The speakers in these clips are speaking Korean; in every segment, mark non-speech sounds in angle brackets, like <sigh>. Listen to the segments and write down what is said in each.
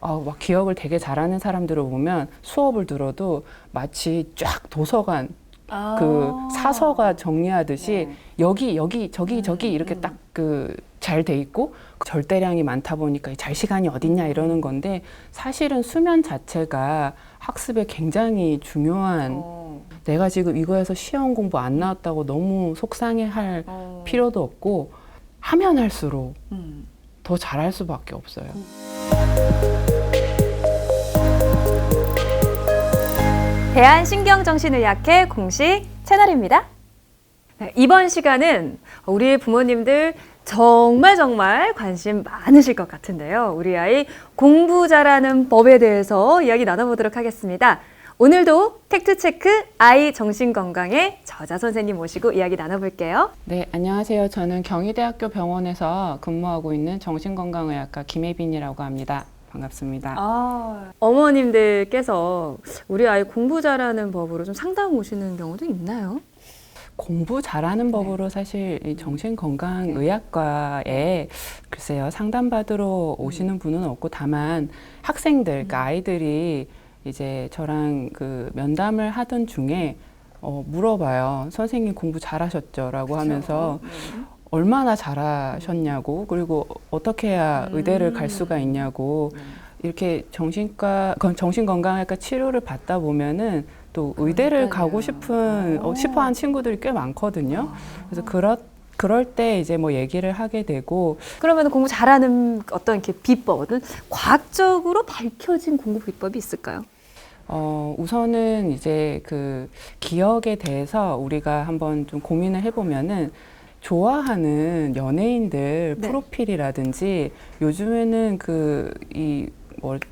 어, 막 기억을 되게 잘하는 사람들을 보면 수업을 들어도 마치 쫙 도서관 그 사서가 정리하듯이 네. 여기 여기 저기 음, 저기 이렇게 음. 딱그 잘 돼 있고 절대량이 많다 보니까 잘 시간이 어딨냐 이러는 건데 사실은 수면 자체가 학습에 굉장히 중요한 어, 내가 지금 이거에서 시험 공부 안 나왔다고 너무 속상해할 어. 필요도 없고 하면 할수록 음. 더 잘할 수밖에 없어요. 대한신경정신의학회 공식 채널입니다. 네, 이번 시간은 우리 부모님들 정말 정말 관심 많으실 것 같은데요. 우리 아이 공부 잘하는 법에 대해서 이야기 나눠보도록 하겠습니다. 오늘도 팩트체크 아이 정신건강의 저자 선생님 모시고 이야기 나눠볼게요. 네, 안녕하세요. 저는 경희대학교 병원에서 근무하고 있는 정신건강의학과 김혜빈이라고 합니다. 반갑습니다. 아, 어머님들께서 우리 아이 공부 잘하는 법으로 좀 상담 오시는 경우도 있나요? 공부 잘하는 법으로 사실 이 정신건강의학과에 글쎄요 상담받으러 오시는 분은 없고 다만 학생들, 그러니까 아이들이 이제 저랑 그 면담을 하던 중에 어, 물어봐요. 선생님 공부 잘하셨죠?라고 하면서 얼마나 잘하셨냐고 그리고 어떻게 해야 음. 의대를 갈 수가 있냐고 이렇게 정신과 건- 정신 건강학과 치료를 받다 보면은 또 의대를 그러니까요. 가고 싶은 어, 오. 싶어한 친구들이 꽤 많거든요. 그래서 그렇 그럴 때 이제 뭐 얘기를 하게 되고 그러면 공부 잘하는 어떤 이렇게 비법은 과학적으로 밝혀진 공부 비법이 있을까요? 어, 우선은 이제 그 기억에 대해서 우리가 한번 좀 고민을 해보면은 좋아하는 연예인들 네. 프로필이라든지 요즘에는 그 이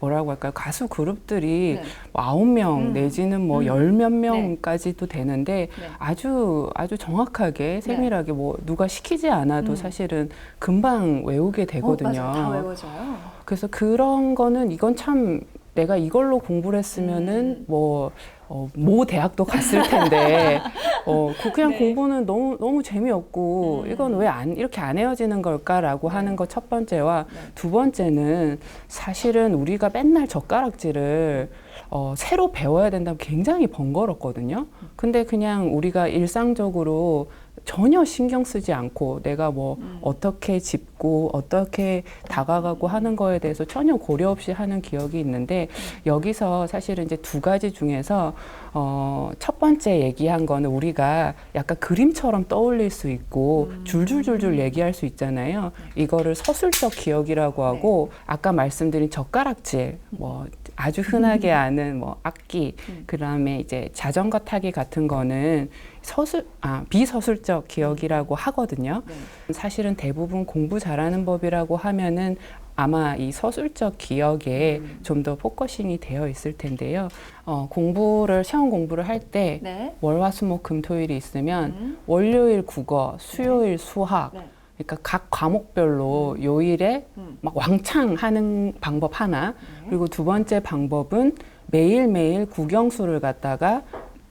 뭐라고 할까요 가수 그룹들이 뭐 아홉 명 음. 내지는 뭐 음. 열몇 네. 명까지도 되는데 네. 아주 아주 정확하게 세밀하게 뭐 누가 시키지 않아도 음. 사실은 금방 외우게 되거든요. 어. 다 외워져요. 그래서 그런 거는 이건 참 내가 이걸로 공부를 했으면은 음. 뭐, 어, 모 대학도 갔을 텐데, 어, 그 그냥 <laughs> 네. 공부는 너무, 너무 재미없고, 음. 이건 왜 안, 이렇게 안 헤어지는 걸까라고 네. 하는 것 첫 번째와 네. 두 번째는 사실은 우리가 맨날 젓가락질을 어, 새로 배워야 된다면 굉장히 번거롭거든요. 근데 그냥 우리가 일상적으로 전혀 신경 쓰지 않고 내가 뭐 음. 어떻게 짚고 어떻게 다가가고 하는 거에 대해서 전혀 고려 없이 하는 기억이 있는데 여기서 사실은 이제 두 가지 중에서 어, 첫 번째 얘기한 거는 우리가 약간 그림처럼 떠올릴 수 있고 음. 줄줄줄줄 얘기할 수 있잖아요. 이거를 서술적 기억이라고 하고 아까 말씀드린 젓가락질 뭐 아주 흔하게 아는 뭐 악기 음. 그다음에 이제 자전거 타기 같은 거는 서술 아 비서술적 기억이라고 하거든요. 네. 사실은 대부분 공부 잘하는 법이라고 하면은 아마 이 서술적 기억에 음. 좀더 포커싱이 되어 있을 텐데요. 어, 공부를 시험 공부를 할때 네. 월화수목금토일이 있으면 음. 월요일 국어, 수요일 수학, 네. 그러니까 각 과목별로 요일에 음. 막 왕창 하는 방법 하나, 네. 그리고 두 번째 방법은 매일매일 국영수를 갖다가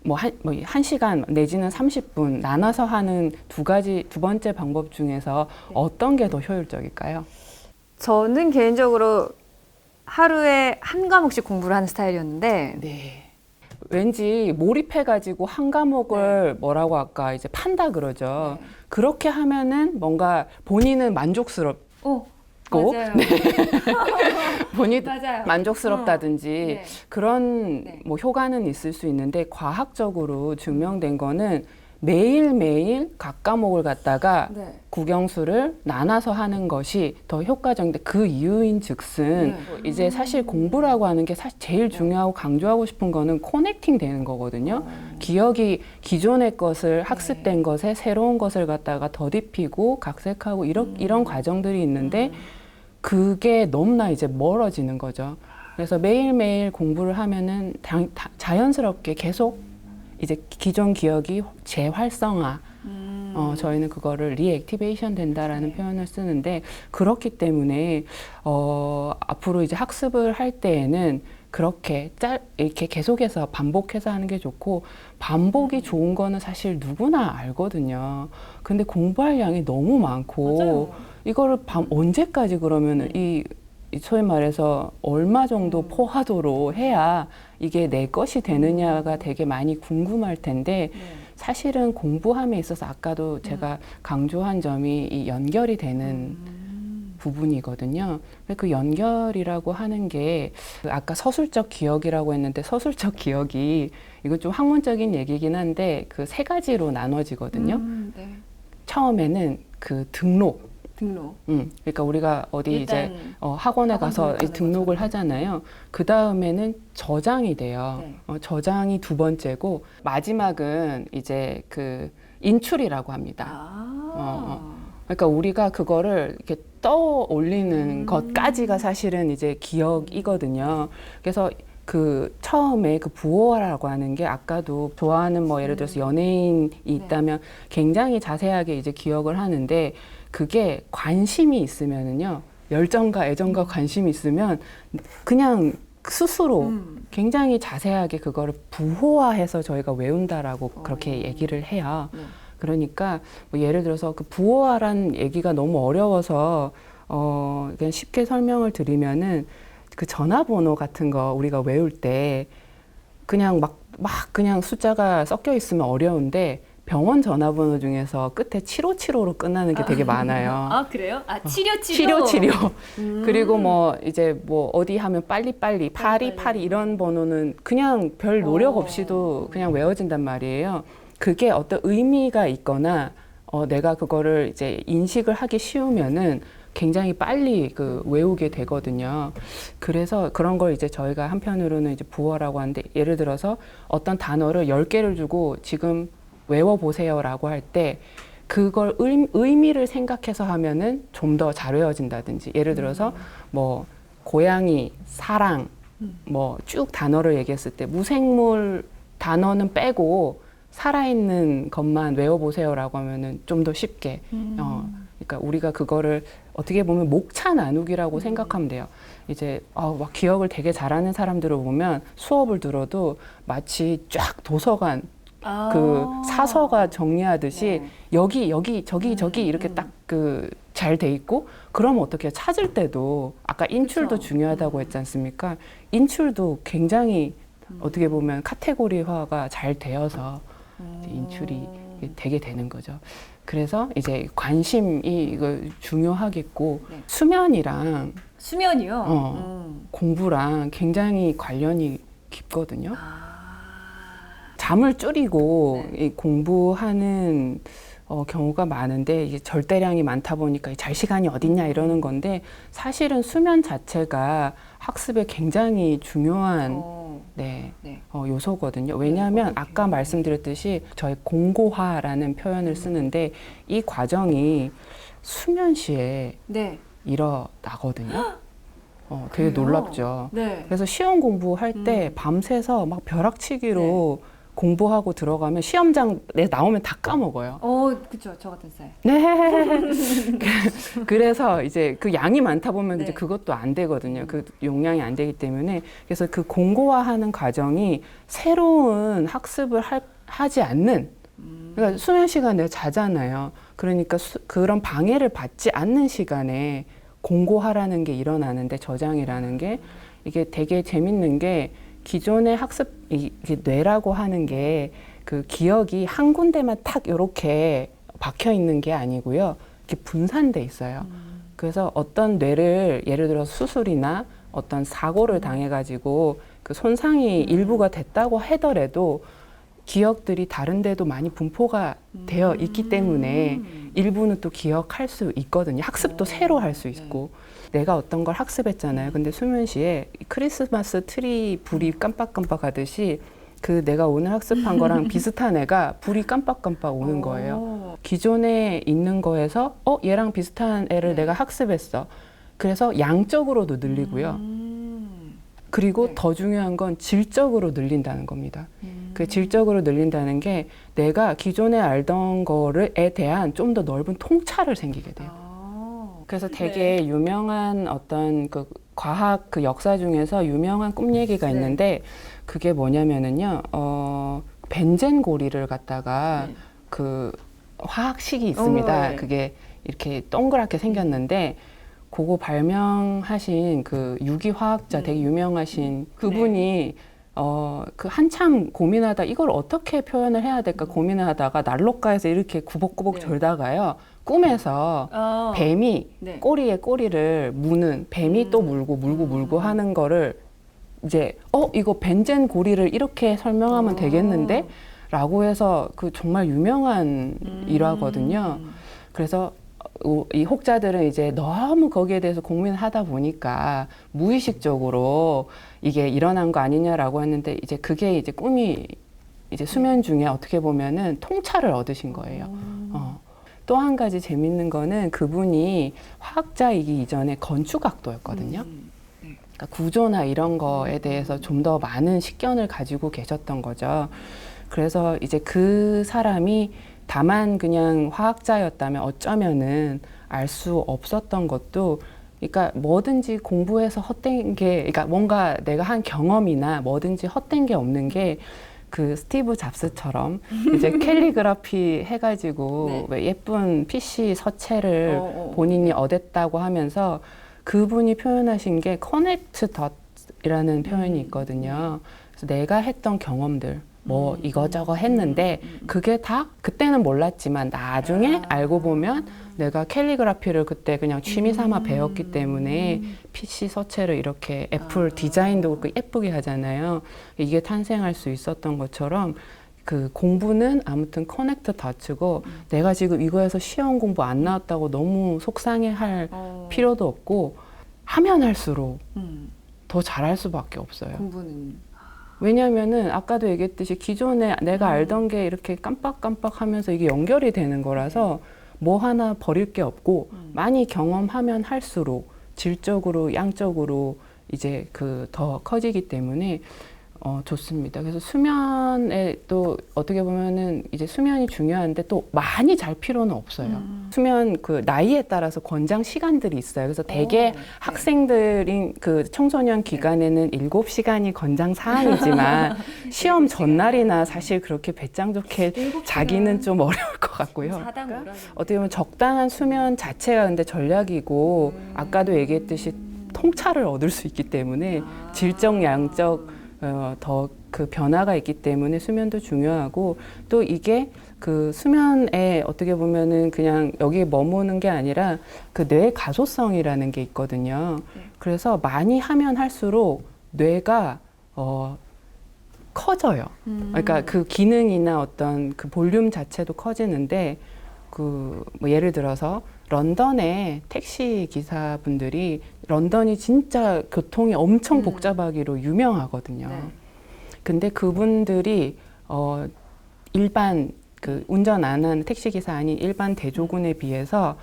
뭐 한, 뭐 한 시간 내지는 30분 나눠서 하는 두 가지, 두 번째 방법 중에서 네. 어떤 게 더 효율적일까요? 저는 개인적으로 하루에 한 과목씩 공부를 하는 스타일이었는데 네. 왠지 몰입해가지고 한 과목을 뭐라고 할까 이제 판다 그러죠. 그렇게 하면은 뭔가 본인은 만족스럽고 오, 고? 맞아요. <laughs> 본인 맞아요. 만족스럽다든지 네. 그런 네. 뭐 효과는 있을 수 있는데 과학적으로 증명된 거는 매일매일 각 과목을 갖다가 네. 국영수를 나눠서 하는 것이 더 효과적인데 그 이유인 즉슨 네. 이제 사실 공부라고 하는 게 사실 제일 중요하고 강조하고 싶은 거는 커넥팅 되는 거거든요. 기억이 기존의 것을 학습된 것에 새로운 것을 갖다가 더딥히고 각색하고 이런 이런 과정들이 있는데 그게 너무나 이제 멀어지는 거죠. 그래서 매일매일 공부를 하면은 다- 자연스럽게 계속 이제 기존 기억이 재활성화 음. 어, 저희는 그거를 리액티베이션 된다라는 표현을 쓰는데 그렇기 때문에 어, 앞으로 이제 학습을 할 때에는 그렇게 짤 이렇게 계속해서 반복해서 하는 게 좋고 반복이 좋은 거는 사실 누구나 알거든요. 근데 공부할 양이 너무 많고 맞아요. 이거를 밤 언제까지 그러면은 이이 소위 말해서 얼마 정도 포화도로 해야 이게 내 것이 되느냐가 되게 많이 궁금할 텐데 사실은 공부함에 있어서 아까도 제가 강조한 점이 이 연결이 되는 부분이거든요. 근데 그 연결이라고 하는 게그 아까 서술적 기억이라고 했는데 서술적 기억이 이거 좀 학문적인 얘기긴 한데 그 세 가지로 나눠지거든요. 음, 네. 처음에는 그 등록. 등록. 음, 그러니까 우리가 어디 이제 어, 학원에 학원 가서 이 등록하는 등록을 거죠. 하잖아요. 그 다음에는 저장이 돼요. 네. 어, 저장이 두 번째고 마지막은 이제 그 인출이라고 합니다. 아. 어, 그러니까 우리가 그거를 이렇게 떠올리는 음. 것까지가 사실은 이제 기억이거든요. 그래서 그 처음에 그 부호라고 하는 게 아까도 좋아하는 뭐 예를 음. 들어서 연예인이 네. 있다면 굉장히 자세하게 이제 기억을 하는데 그게 관심이 있으면은요 열정과 애정과 관심이 있으면 그냥 스스로 음. 굉장히 자세하게 그거를 부호화해서 저희가 외운다라고 그렇게 얘기를 해요. 네. 그러니까 뭐 예를 들어서 그 부호화란 얘기가 너무 어려워서 어 그냥 쉽게 설명을 드리면은 그 전화번호 같은 거 우리가 외울 때 그냥 막 막 그냥 숫자가 섞여 있으면 어려운데 병원 전화번호 중에서 끝에 757호로 끝나는 게 되게 많아요. 아 그래요? 아 치료 치료 치료 음. 그리고 뭐 이제 뭐 어디 하면 빨리 빨리 파리 파리 이런 번호는 그냥 별 노력 어. 없이도 그냥 외워진단 말이에요. 그게 어떤 의미가 있거나 어 내가 그거를 이제 인식을 하기 쉬우면은 굉장히 빨리 그 외우게 되거든요. 그래서 그런 걸 이제 저희가 한편으로는 이제 부어라고 하는데 예를 들어서 어떤 단어를 열개를 주고 지금 외워보세요라고 할 때 그걸 의, 의미를 생각해서 하면은 좀 더 잘 외워진다든지. 예를 들어서 뭐 고양이, 사랑 뭐 쭉 단어를 얘기했을 때 무생물 단어는 빼고 살아있는 것만 외워보세요라고 하면은 좀 더 쉽게 어 그러니까 우리가 그거를 어떻게 보면 목차 나누기라고 생각하면 돼요. 이제 아, 막 기억을 되게 잘하는 사람들을 보면 수업을 들어도 마치 쫙 도서관 아. 그 사서가 정리하듯이 네. 여기 여기 저기 음, 저기 이렇게 음. 딱그 잘 돼 있고 그러면 어떻게 찾을 때도 아까 인출도 그쵸. 중요하다고 했지 않습니까? 인출도 굉장히 어떻게 보면 카테고리화가 잘 되어서 인출이 되게 되는 거죠. 그래서 이제 관심이 이거 중요하겠고 네. 수면이랑 수면이요. 어. 음. 공부랑 굉장히 관련이 깊거든요. 아. 잠을 줄이고 네. 이 공부하는 어, 경우가 많은데 이게 절대량이 많다 보니까 잘 시간이 어딨냐 이러는 건데 사실은 수면 자체가 학습에 굉장히 중요한 어. 네, 네. 어, 요소거든요. 왜냐하면 아까 말씀드렸듯이 저희 공고화라는 표현을 쓰는데 이 과정이 수면 시에 네. 일어나거든요. <gasps> 어, 되게 그래요? 놀랍죠. 네. 그래서 시험 공부할 때 음. 밤새서 막 벼락치기로 공부하고 들어가면 시험장에 나오면 다 까먹어요. 어, 그쵸. 저 같은 스타일. 네. 그- <laughs> 그래서 이제 그 양이 많다 보면 네. 이제 그것도 안 되거든요. 그 용량이 안 되기 때문에 그래서 그 공고화하는 과정이 새로운 학습을 할- 하지 않는 그러니까 수면 시간에 자잖아요. 그러니까 수- 그런 방해를 받지 않는 시간에 공고하라는 게 일어나는데 저장이라는 게 이게 되게 재밌는 게 기존의 학습 이 이게 뇌라고 하는 게 그 기억이 한 군데만 탁 이렇게 박혀 있는 게 아니고요. 이렇게 분산돼 있어요. 그래서 어떤 뇌를 예를 들어 수술이나 어떤 사고를 당해 가지고 그 손상이 일부가 됐다고 하더라도 기억들이 다른 데도 많이 분포가 되어 있기 때문에 일부는 또 기억할 수 있거든요. 학습도 새로 할 수 있고. 내가 어떤 걸 학습했잖아요. 근데 수면 시에 이 크리스마스 트리 불이 깜빡깜빡 하듯이 그 내가 오늘 학습한 거랑 <laughs> 비슷한 애가 불이 깜빡깜빡 오는 거예요. 어. 기존에 있는 거에서 어 얘랑 비슷한 애를 네. 내가 학습했어. 그래서 양적으로도 늘리고요. 음. 그리고 네. 더 중요한 건 질적으로 늘린다는 겁니다. 음. 그 질적으로 늘린다는 게 내가 기존에 알던 거를에 대한 좀 더 넓은 통찰을 생기게 돼요. 아. 그래서 되게 유명한 어떤 그 과학 그 역사 중에서 유명한 꿈 얘기가 네. 있는데 그게 뭐냐면은요, 어, 벤젠 고리를 갖다가 네. 그 화학식이 있습니다. 어, 네. 그게 이렇게 동그랗게 생겼는데 그거 발명하신 그 유기화학자 되게 유명하신 그분이 어 그 한참 고민하다 이걸 어떻게 표현을 해야 될까 고민을 하다가 난로가에서 이렇게 구벅구벅 네. 졸다가요 꿈에서 어. 뱀이 네. 꼬리에 꼬리를 무는 뱀이 음. 또 물고 물고 물고 하는 거를 이제 어 이거 벤젠 고리를 이렇게 설명하면 어. 되겠는데 라고 해서 그 정말 유명한 음. 일화거든요. 그래서 어, 이 혹자들은 이제 너무 거기에 대해서 고민하다 보니까 무의식적으로 이게 일어난 거 아니냐라고 했는데 이제 그게 이제 꿈이 이제 수면 중에 어떻게 보면은 통찰을 얻으신 거예요. 어. 또 한 가지 재밌는 거는 그분이 화학자이기 이전에 건축학도였거든요. 음. 그러니까 구조나 이런 거에 대해서 좀 더 많은 식견을 가지고 계셨던 거죠. 그래서 이제 그 사람이 다만 그냥 화학자였다면 어쩌면은 알 수 없었던 것도 그러니까 뭐든지 공부해서 헛된 게 그러니까 뭔가 내가 한 경험이나 뭐든지 헛된 게 없는 게 그 스티브 잡스처럼 이제 <laughs> 캘리그라피 해가지고 네. 왜 예쁜 PC 서체를 어, 어. 본인이 얻었다고 하면서 그분이 표현하신 게 커넥트 덧이라는 표현이 있거든요. 그래서 내가 했던 경험들 뭐 음. 이거저거 했는데 그게 다 그때는 몰랐지만 나중에 알고 보면 내가 캘리그라피를 그때 그냥 취미 삼아 배웠기 때문에 PC 서체를 이렇게 애플 디자인도 그렇고 예쁘게 하잖아요. 이게 탄생할 수 있었던 것처럼 그 공부는 아무튼 커넥트 덧이고 내가 지금 이거에서 시험 공부 안 나왔다고 너무 속상해 할 어. 필요도 없고 하면 할수록 음. 더 잘할 수밖에 없어요. 공부는 왜냐면은 아까도 얘기했듯이 기존에 내가 알던 게 이렇게 깜빡깜빡 하면서 이게 연결이 되는 거라서 뭐 하나 버릴 게 없고 많이 경험하면 할수록 질적으로 양적으로 이제 그 더 커지기 때문에 어 좋습니다. 그래서 수면에 또 어떻게 보면은 이제 수면이 중요한데 또 많이 잘 필요는 없어요. 수면 그 나이에 따라서 권장 시간들이 있어요. 그래서 대개 네. 학생들인 그 청소년 기간에는 일곱 시간이 권장 사항이지만 <laughs> 시험 전날이나 사실 그렇게 배짱 좋게 자기는 좀 어려울 것 같고요. 어떻게 보면 적당한 수면 자체가 근데 전략이고 아까도 얘기했듯이 통찰을 얻을 수 있기 때문에 질적 양적 어, 더 그 변화가 있기 때문에 수면도 중요하고 또 이게 그 수면에 어떻게 보면은 그냥 여기에 머무는 게 아니라 그뇌 가소성이라는 게 있거든요. 그래서 많이 하면 할수록 뇌가 어 커져요. 그러니까 그 기능이나 어떤 그 볼륨 자체도 커지는데 그 뭐 예를 들어서 런던의 택시 기사분들이 런던이 진짜 교통이 엄청 음. 복잡하기로 유명하거든요. 네. 근데 그분들이 어 일반 그 운전 안 하는 택시 기사 아닌 일반 대조군에 비해서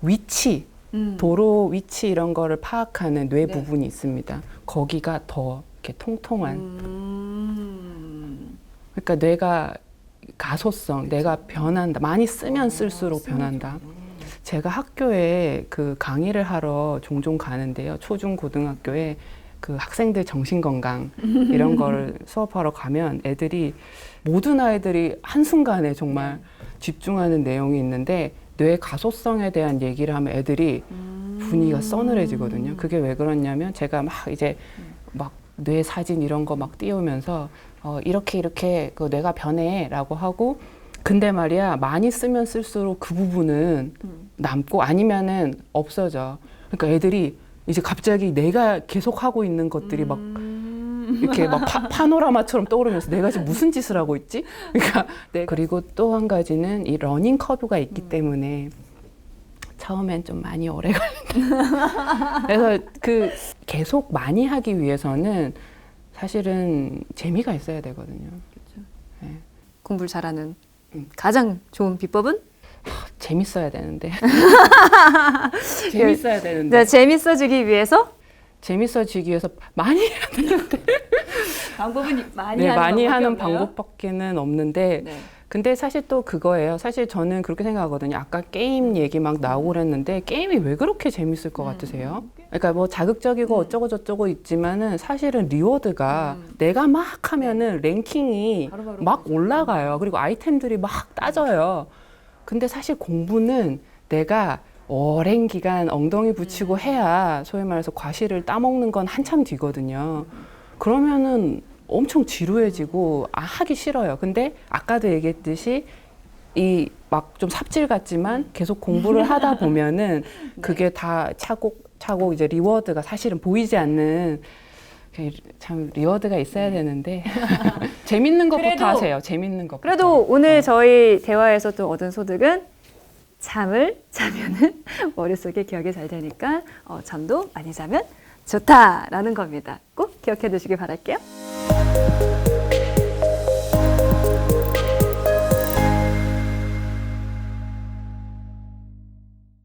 위치 음. 도로 위치 이런 거를 파악하는 뇌 네. 부분이 있습니다. 거기가 더 이렇게 통통한 음. 그러니까 뇌가 가소성, 내가 변한다. 많이 쓰면 쓸수록 변한다. 제가 학교에 그 강의를 하러 종종 가는데요. 초중 고등학교에 그 학생들 정신 건강 <laughs> 이런 거를 수업하러 가면 애들이 모든 아이들이 한순간에 정말 집중하는 내용이 있는데 뇌 가소성에 대한 얘기를 하면 애들이 분위기가 서늘해지거든요. 그게 왜 그러냐면 제가 막 이제 막 뇌 사진 이런 거 막 띄우면서 어, 이렇게 이렇게 그 뇌가 변해라고 하고 근데 말이야 많이 쓰면 쓸수록 그 부분은 남고 아니면은 없어져. 그러니까 애들이 이제 갑자기 내가 계속 하고 있는 것들이 막 이렇게 막 파, 파노라마처럼 떠오르면서 내가 지금 무슨 짓을 하고 있지? 그러니까 네. 그리고 또 한 가지는 이 러닝 커브가 있기 때문에 처음엔 좀 많이 오래 걸린다. 그래서 그 계속 많이 하기 위해서는 사실은 재미가 있어야 되거든요. 공부를 잘하는 음. 가장 좋은 비법은 재밌어야 되는데. <laughs> 재밌어야 되는데. 네, 재밌어지기 위해서 재밌어지기 위해서 많이 해야 되는데. <laughs> 방법은 많이 네, 하는 많이 하는? 방법밖에는 없는데 네. 근데 사실 또 그거예요. 사실 저는 그렇게 생각하거든요. 아까 게임 얘기 막 나오고 그랬는데 게임이 왜 그렇게 재밌을 음. 것 같으세요? 그러니까 뭐 자극적이고 어쩌고 저쩌고 있지만은 사실은 리워드가 내가 막 하면은 랭킹이 음. 바로바로 막 올라가요. 그리고 아이템들이 막 따져요. 근데 사실 공부는 내가 오랜 기간 엉덩이 붙이고 해야 소위 말해서 과실을 따먹는 건 한참 뒤거든요. 그러면은 엄청 지루해지고 아, 하기 싫어요. 근데 아까도 얘기했듯이 이 막 좀 삽질 같지만 계속 공부를 <laughs> 하다 보면은 그게 다 차곡 차곡 이제 리워드가 사실은 보이지 않는 그 참 리워드가 있어야 되는데 <laughs> 재밌는 것부터 그래도- 하세요. 재밌는 것. 그래도 오늘 저희 대화에서 또 얻은 소득은 잠을 자면은 <laughs> 머릿속에 기억이 잘 되니까 어, 잠도 많이 자면 좋다라는 겁니다. 꼭 기억해 두시기 바랄게요.